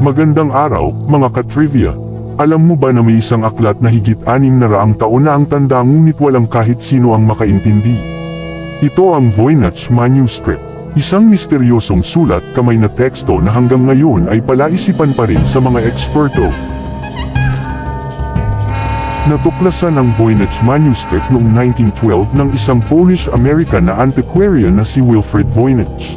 Magandang araw, mga ka-trivia. Alam mo ba na may isang aklat na higit anim na raang taon na ang tanda ngunit walang kahit sino ang makaintindi? Ito ang Voynich Manuscript. Isang misteryosong sulat kamay na teksto na hanggang ngayon ay palaisipan pa rin sa mga eksperto. Natuklasan ang Voynich Manuscript noong 1912 ng isang Polish-American na antiquarian na si Wilfred Voynich.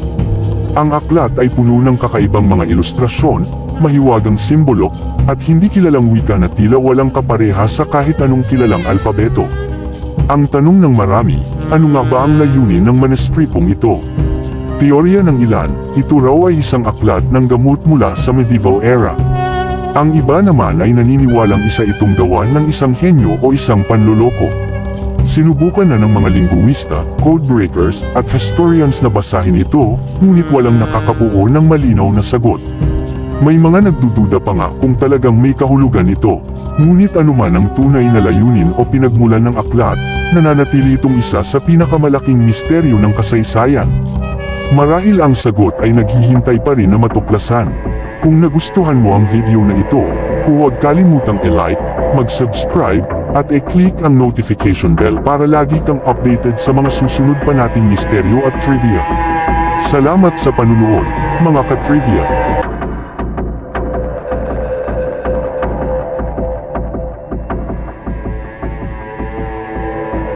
Ang aklat ay puno ng kakaibang mga ilustrasyon, mahiwagang simbolo, at hindi kilalang wika na tila walang kapareha sa kahit anong kilalang alpabeto. Ang tanong ng marami, ano nga ba ang layunin ng maneskripong ito? Teorya ng ilan, ito raw ay isang aklat ng gamot mula sa medieval era. Ang iba naman ay naniniwalang isa itong gawa ng isang henyo o isang panloloko. Sinubukan na ng mga linguista, codebreakers, at historians na basahin ito, ngunit walang nakakabuo ng malinaw na sagot. May mga nagdududa pa nga kung talagang may kahulugan ito, ngunit anuman ang tunay na layunin o pinagmulan ng aklat, nananatili itong isa sa pinakamalaking misteryo ng kasaysayan. Marahil ang sagot ay naghihintay pa rin na matuklasan. Kung nagustuhan mo ang video na ito, huwag kalimutang i-like, mag-subscribe, at i-click ang notification bell para lagi kang updated sa mga susunod pa nating misteryo at trivia. Salamat sa panunood, mga ka-trivia!